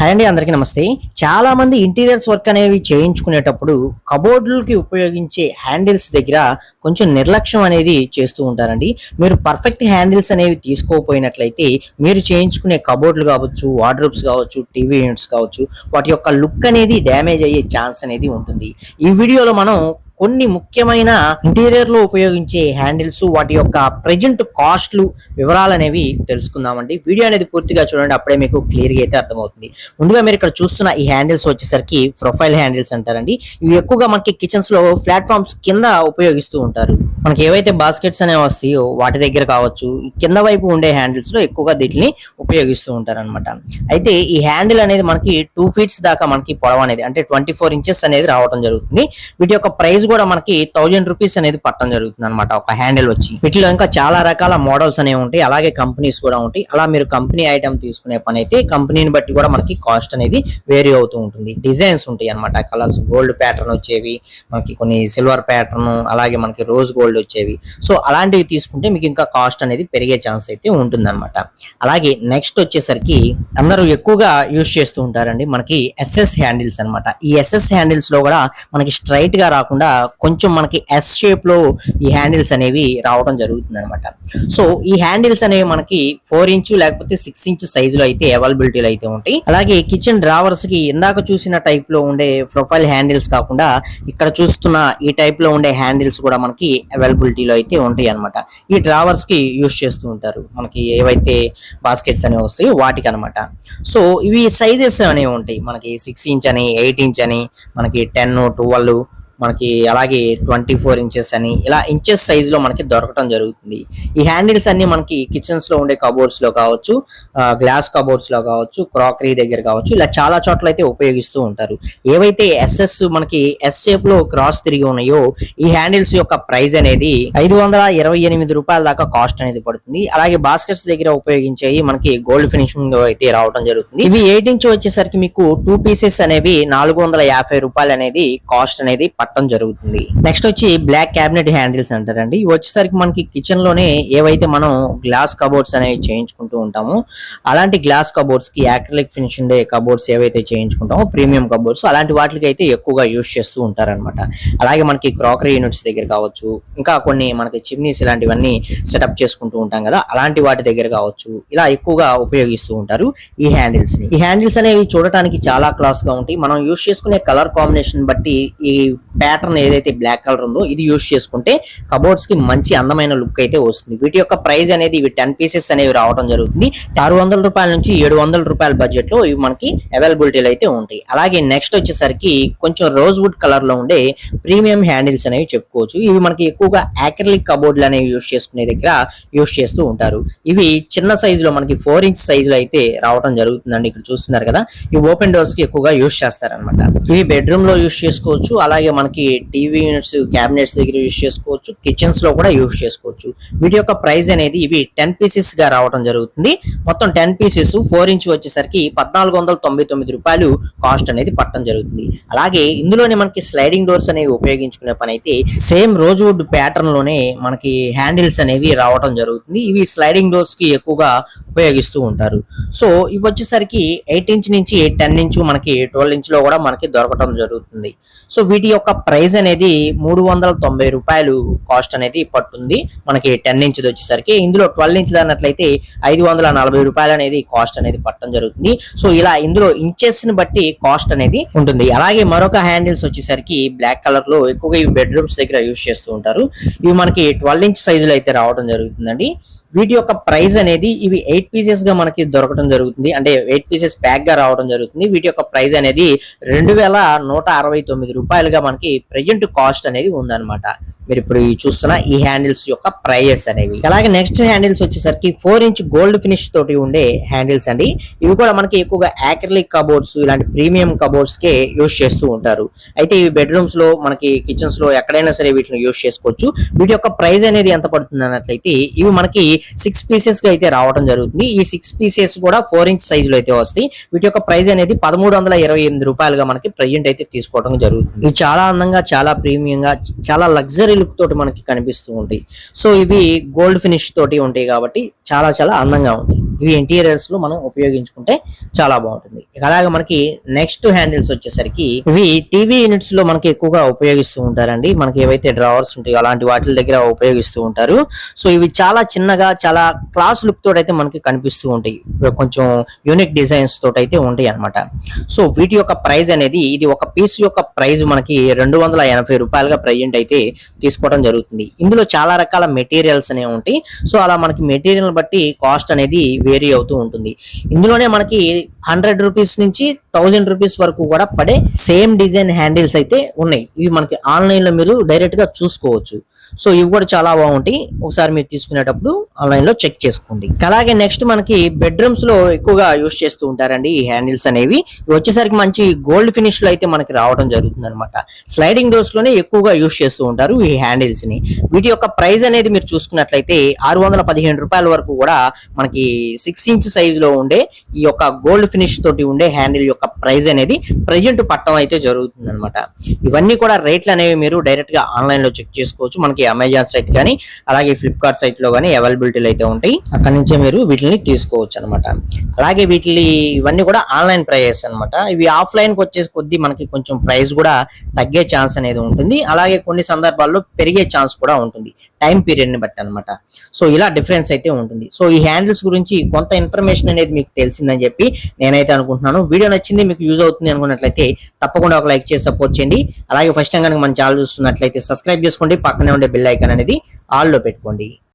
Hi అండి అందరికీ నమస్తే. చాలా మంది ఇంటీరియర్స్ వర్క్ అనేవి చేయించుకునేటప్పుడు కబోర్డులకి ఉపయోగించే హ్యాండిల్స్ దగ్గర కొంచెం నిర్లక్ష్యం అనేది చేస్తూ ఉంటారండి. మీరు పర్ఫెక్ట్ హ్యాండిల్స్ అనేవి తీసుకోకపోయినట్లయితే మీరు చేయించుకునే కబోర్డులు కావచ్చు వార్డ్రోబ్స్ కావచ్చు టీవీ యూనిట్స్ కావచ్చు వాటి యొక్క లుక్ అనేది డ్యామేజ్ అయ్యే ఛాన్స్ అనేది ఉంటుంది. ఈ వీడియోలో మనం కొన్ని ముఖ్యమైన ఇంటీరియర్లో ఉపయోగించే హ్యాండిల్స్ వాటి యొక్క ప్రజెంట్ కాస్ట్లు వివరాలు అనేవి తెలుసుకుందామండి. వీడియో అనేది పూర్తిగా చూడండి అప్పుడే మీకు క్లియర్గా అయితే అర్థమవుతుంది. ముందుగా మీరు ఇక్కడ చూస్తున్న ఈ హ్యాండిల్స్ వచ్చేసరికి ప్రొఫైల్ హ్యాండిల్స్ అంటారండి. ఇవి ఎక్కువగా మనకి కిచెన్స్లో ప్లాట్ఫామ్స్ కింద ఉపయోగిస్తూ ఉంటారు. మనకి ఏవైతే బాస్కెట్స్ అనేవి వస్తాయో వాటి దగ్గర కావచ్చు కింద వైపు ఉండే హ్యాండిల్స్లో ఎక్కువగా వీటిని ఉపయోగిస్తూ ఉంటారు అనమాట అయితే ఈ హ్యాండిల్ అనేది మనకి టూ ఫీట్స్ దాకా మనకి పొడవు అనేది అంటే ట్వంటీ ఫోర్ ఇంచెస్ అనేది రావడం జరుగుతుంది. వీటి యొక్క ప్రైస్ కూడా మనకి థౌజండ్ రూపీస్ అనేది పట్టడం జరుగుతుంది అనమాట ఒక హ్యాండిల్ వచ్చి. వీటిలో ఇంకా చాలా రకాల మోడల్స్ అనేవి ఉంటాయి. అలాగే కంపెనీస్ కూడా ఉంటాయి. అలా మీరు కంపెనీ ఐటమ్ తీసుకునే పని అయితే కంపెనీని బట్టి కూడా మనకి కాస్ట్ అనేది వేరీ అవుతూ ఉంటుంది. డిజైన్స్ ఉంటాయి అనమాట కలర్స్ గోల్డ్ ప్యాటర్న్ వచ్చేవి. మనకి కొన్ని సిల్వర్ ప్యాటర్న్ అలాగే మనకి రోజ్ గోల్డ్ వచ్చేవి. సో అలాంటివి తీసుకుంటే మీకు ఇంకా కాస్ట్ అనేది పెరిగే ఛాన్స్ అయితే ఉంటుంది అలాగే నెక్స్ట్ వచ్చేసరికి అందరూ ఎక్కువగా యూజ్ చేస్తూ ఉంటారండి మనకి ఎస్ఎస్ హ్యాండిల్స్ అన్నమాట. ఈ ఎస్ఎస్ హ్యాండిల్స్లో కూడా మనకి స్ట్రైట్గా రాకుండా కొంచెం మనకి ఎస్ షేప్లో ఈ హ్యాండిల్స్ అనేవి రావడం జరుగుతుంది అనమాట సో ఈ హ్యాండిల్స్ అనేవి మనకి ఫోర్ ఇంచ్ లేకపోతే సిక్స్ ఇంచ్ సైజులో అయితే అవైలబిలిటీలు అయితే ఉంటాయి. అలాగే కిచెన్ డ్రావర్స్కి ఇందాక చూసిన టైప్లో ఉండే ప్రొఫైల్ హ్యాండిల్స్ కాకుండా ఇక్కడ చూస్తున్న ఈ టైప్లో ఉండే హ్యాండిల్స్ కూడా మనకి అవైలబిలిటీలో అయితే ఉంటాయి అనమాట ఈ డ్రావర్స్కి యూస్ చేస్తూ ఉంటారు. మనకి ఏవైతే బాస్కెట్స్ అనేవి వస్తాయో వాటికి అనమాట సో ఇవి సైజెస్ అనేవి ఉంటాయి. మనకి సిక్స్ ఇంచ్ అని ఎయిట్ ఇంచ్ అని మనకి టెన్ ట్వెల్వ్ మనకి అలాగే ట్వంటీ ఫోర్ ఇంచెస్ అని ఇలా ఇంచెస్ సైజ్లో మనకి దొరకటం జరుగుతుంది. ఈ హ్యాండిల్స్ అన్ని మనకి కిచెన్స్లో ఉండే కబోర్డ్స్లో కావచ్చు గ్లాస్ కబోర్డ్స్లో కావచ్చు క్రాకరీ దగ్గర కావచ్చు ఇలా చాలా చోట్ల అయితే ఉపయోగిస్తూ ఉంటారు. ఏవైతే ఎస్ఎస్ మనకి ఎస్ షేప్లో క్రాస్ తిరిగి ఉన్నాయో ఈ హ్యాండిల్స్ యొక్క ప్రైస్ అనేది ఐదు వందల ఇరవై ఎనిమిది రూపాయల దాకా కాస్ట్ అనేది పడుతుంది. అలాగే బాస్కెట్స్ దగ్గర ఉపయోగించేవి మనకి గోల్డ్ ఫినిషింగ్ అయితే రావడం జరుగుతుంది. ఇవి ఎయిట్ ఇంచ్ వచ్చేసరికి మీకు టూ పీసెస్ అనేవి నాలుగు వందల యాభై రూపాయలు అనేది కాస్ట్ అనేది పట్టడం జరుగుతుంది. నెక్స్ట్ వచ్చి బ్లాక్ క్యాబినెట్ హ్యాండిల్స్ అంటారండి. ఇవి వచ్చేసరికి మనకి కిచెన్లోనే ఏవైతే మనం గ్లాస్ కబోర్డ్స్ అనేవి చేయించుకుంటూ ఉంటామో అలాంటి గ్లాస్ కబోర్డ్స్కి యాక్రిలిక్ ఫినిష్ ఉండే కబోర్డ్స్ ఏవైతే చేయించుకుంటామో ప్రీమియం కబోర్డ్స్ అలాంటి వాటికి అయితే ఎక్కువగా యూస్ చేస్తూ ఉంటారన్నమాట. అలాగే మనకి క్రాకరీ యూనిట్స్ దగ్గర కావచ్చు ఇంకా కొన్ని మనకి చిమ్నీస్ ఇలాంటివన్నీ సెటప్ చేసుకుంటూ ఉంటాం కదా అలాంటి వాటి దగ్గర కావచ్చు ఇలా ఎక్కువగా ఉపయోగిస్తూ ఉంటారు ఈ హ్యాండిల్స్ని. ఈ హ్యాండిల్స్ అనేవి చూడటానికి చాలా క్లాస్గా ఉంటాయి. మనం యూస్ చేసుకునే కలర్ కాంబినేషన్ బట్టి ఈ ప్యాటర్న్ ఏదైతే బ్లాక్ కలర్ ఉందో ఇది యూస్ చేసుకుంటే కబోర్డ్స్కి మంచి అందమైన లుక్ అయితే వస్తుంది. వీటి యొక్క ప్రైస్ అనేది ఇవి టెన్ పీసెస్ అనేవి రావడం జరుగుతుంది. ఆరు వందల రూపాయల నుంచి ఏడు వందల రూపాయల బడ్జెట్లో ఇవి మనకి అవైలబిలిటీలు అయితే ఉంటాయి. అలాగే నెక్స్ట్ వచ్చేసరికి కొంచెం రోజ్ వుడ్ కలర్లో ఉండే ప్రీమియం హ్యాండిల్స్ అనేవి చెప్పుకోవచ్చు. ఇవి మనకి ఎక్కువగా యాక్రిలిక్ కబోర్డ్లు అనేవి యూస్ చేసుకునే దగ్గర యూస్ చేస్తూ ఉంటారు. ఇవి చిన్న సైజు లో మనకి ఫోర్ ఇంచ్ సైజులో అయితే రావడం జరుగుతుందండి. ఇక్కడ చూస్తున్నారు కదా. ఇవి ఓపెన్ డోర్స్కి ఎక్కువగా యూస్ చేస్తారనమాట ఇవి బెడ్రూమ్లో యూస్ చేసుకోవచ్చు. అలాగే మనకి టీవీ యూనిట్స్ క్యాబినెట్స్ దగ్గర యూజ్ చేసుకోవచ్చు కిచెన్స్లో కూడా యూజ్ చేసుకోవచ్చు. వీటి యొక్క ప్రైస్ అనేది ఇవి టెన్ పీసెస్గా రావడం జరుగుతుంది. మొత్తం టెన్ పీసెస్ ఫోర్ ఇంచ్ వచ్చేసరికి పద్నాలుగు వందల తొంభై తొమ్మిది రూపాయలు కాస్ట్ అనేది పట్టడం జరుగుతుంది. అలాగే ఇందులోనే మనకి స్లైడింగ్ డోర్స్ అనేవి ఉపయోగించుకునే పని అయితే సేమ్ రోజు వుడ్ ప్యాటర్న్లోనే మనకి హ్యాండిల్స్ అనేవి రావడం జరుగుతుంది. ఇవి స్లైడింగ్ డోర్స్కి ఎక్కువగా ఉపయోగిస్తూ ఉంటారు. సో ఇవి వచ్చేసరికి ఎయిట్ ఇంచ్ నుంచి టెన్ ఇంచ్ మనకి ట్వెల్వ్ ఇంచ్లో కూడా మనకి దొరకడం జరుగుతుంది. సో వీటి యొక్క ప్రైస్ అనేది మూడు వందల తొంభై రూపాయలు కాస్ట్ అనేది పట్టుంది. మనకి టెన్ ఇంచ్ వచ్చేసరికి ఇందులో ట్వెల్వ్ ఇంచ్ అన్నట్లయితే ఐదు వందల నలభై రూపాయలు అనేది కాస్ట్ అనేది పట్టడం జరుగుతుంది. సో ఇలా ఇందులో ఇంచెస్ని బట్టి కాస్ట్ అనేది ఉంటుంది. అలాగే మరొక హ్యాండిల్స్ వచ్చేసరికి బ్లాక్ కలర్లో ఎక్కువగా ఇవి బెడ్రూమ్స్ దగ్గర యూస్ చేస్తూ ఉంటారు. ఇవి మనకి ట్వెల్వ్ ఇంచ్ సైజులో అయితే రావడం జరుగుతుందండి. వీటి యొక్క ప్రైస్ అనేది ఇవి ఎయిట్ పీసెస్గా మనకి దొరకడం జరుగుతుంది. అంటే ఎయిట్ పీసెస్ ప్యాక్గా రావడం జరుగుతుంది. వీటి యొక్క ప్రైస్ అనేది రెండు వేల నూట అరవై తొమ్మిది రూపాయలుగా మనకి ప్రెజెంట్ కాస్ట్ అనేది ఉందన్నమాట. మీరు ఇప్పుడు చూస్తున్న ఈ హ్యాండిల్స్ యొక్క ప్రైజెస్ అనేవి. అలాగే నెక్స్ట్ హ్యాండిల్స్ వచ్చేసరికి ఫోర్ ఇంచ్ గోల్డ్ ఫినిష్ తోటి ఉండే హ్యాండిల్స్ అండి. ఇవి కూడా మనకి ఎక్కువగా యాక్రిలిక్ కబోర్డ్స్ ఇలాంటి ప్రీమియం కబోర్డ్స్ కే యూస్ చేస్తూ ఉంటారు. అయితే ఇవి బెడ్రూమ్స్లో మనకి కిచెన్స్లో ఎక్కడైనా సరే వీటిని యూస్ చేసుకోవచ్చు. వీటి యొక్క ప్రైస్ అనేది ఎంత పడుతుంది అన్నట్లయితే ఇవి మనకి సిక్స్ పీసెస్గా అయితే రావడం జరుగుతుంది. ఈ సిక్స్ పీసెస్ కూడా ఫోర్ ఇంచ్ సైజ్లో అయితే వస్తాయి. వీటి యొక్క ప్రైస్ అనేది పదమూడు వందల ఇరవై ఎనిమిది రూపాయలుగా మనకి ప్రజెంట్ అయితే తీసుకోవడం జరుగుతుంది. ఇవి చాలా అందంగా చాలా ప్రీమియంగా చాలా లగ్జరీ లుక్ తోటి మనకి కనిపిస్తూ ఉంటాయి. సో ఇవి గోల్డ్ ఫినిష్ తోటి ఉంటాయి కాబట్టి చాలా చాలా అందంగా ఉంటాయి. ఇవి ఇంటీరియర్స్లో మనం ఉపయోగించుకుంటే చాలా బాగుంటుంది. అలాగే మనకి నెక్స్ట్ హ్యాండిల్స్ వచ్చేసరికి ఇవి టీవీ యూనిట్స్లో మనకి ఎక్కువగా ఉపయోగిస్తూ ఉంటారండి. మనకి ఏవైతే డ్రావర్స్ ఉంటాయో అలాంటి వాటి దగ్గర ఉపయోగిస్తూ ఉంటారు. సో ఇవి చాలా చిన్నగా చాలా క్లాస్ లుక్ తోటి అయితే మనకి కనిపిస్తూ ఉంటాయి. కొంచెం యూనిక్ డిజైన్స్ తోటి అయితే ఉంటాయి అన్నమాట. సో వీటి యొక్క ప్రైస్ అనేది ఇది ఒక పీస్ యొక్క ప్రైస్ మనకి రెండు వందల ఎనభై రూపాయలుగా ప్రజెంట్ అయితే తీసుకోవడం జరుగుతుంది. ఇందులో చాలా రకాల మెటీరియల్స్ అనేవి ఉంటాయి. సో అలా మనకి మెటీరియల్ బట్టి కాస్ట్ అనేది వేరీ అవుతూ ఉంటుంది. ఇందులోనే మనకి హండ్రెడ్ రూపీస్ నుంచి థౌజండ్ రూపీస్ వరకు కూడా పడే సేమ్ డిజైన్ హ్యాండిల్స్ అయితే ఉన్నాయి. ఇవి మనకి ఆన్లైన్లో మీరు డైరెక్ట్గా చూసుకోవచ్చు. సో ఇవి కూడా చాలా బాగుంటాయి. ఒకసారి మీరు తీసుకునేటప్పుడు ఆన్లైన్లో చెక్ చేసుకోండి. అలాగే నెక్స్ట్ మనకి బెడ్రూమ్స్లో ఎక్కువగా యూస్ చేస్తూ ఉంటారండి ఈ హ్యాండిల్స్ అనేవి. ఇవి వచ్చేసరికి మంచి గోల్డ్ ఫినిష్లో అయితే మనకి రావడం జరుగుతుంది అనమాట స్లైడింగ్ డోర్స్లోనే ఎక్కువగా యూస్ చేస్తూ ఉంటారు ఈ హ్యాండిల్స్ని. వీటి యొక్క ప్రైస్ అనేది మీరు చూసుకున్నట్లయితే ఆరు వందల పదిహేను రూపాయల వరకు కూడా మనకి సిక్స్ ఇంచ్ సైజులో ఉండే ఈ యొక్క గోల్డ్ ఫినిష్ తోటి ఉండే హ్యాండిల్ యొక్క ప్రైస్ అనేది ప్రజెంట్ పట్టడం అయితే జరుగుతుంది అనమాట ఇవన్నీ కూడా రేట్లు అనేవి మీరు డైరెక్ట్గా ఆన్లైన్లో చెక్ చేసుకోవచ్చు. మనకి అమెజాన్ సైట్ కానీ అలాగే ఫ్లిప్కార్ట్ సైట్లో కానీ అవైలబిలిటీలు అయితే ఉంటాయి. అక్కడ నుంచే మీరు వీటిని తీసుకోవచ్చు అనమాట అలాగే వీటిని ఇవన్నీ కూడా ఆన్లైన్ ప్రైజెస్ అన్నమాట. ఇవి ఆఫ్లైన్కి వచ్చేసి కొద్ది మనకి కొంచెం ప్రైస్ కూడా తగ్గే ఛాన్స్ అనేది ఉంటుంది. అలాగే కొన్ని సందర్భాల్లో పెరిగే ఛాన్స్ కూడా ఉంటుంది. టైం పీరియడ్ని బట్టి అనమాట సో ఇలా డిఫరెన్స్ అయితే ఉంటుంది. సో ఈ హ్యాండిల్స్ గురించి కొంత ఇన్ఫర్మేషన్ అనేది మీకు తెలిసిందని చెప్పి నేనైతే అనుకుంటున్నాను. వీడియో నచ్చింది మీకు యూజ్ అవుతుంది అనుకున్నట్లయితే తప్పకుండా ఒక లైక్ చేసి సపోర్ట్ చేయండి. అలాగే ఫస్ట్ టైం కనుక మన ఛానల్ చూస్తున్నట్లయితే సబ్స్క్రైబ్ చేసుకోండి. పక్కనే ఉండే బెల్ ఐకాన్ అనేది ఆల్లో పెట్టుకోండి.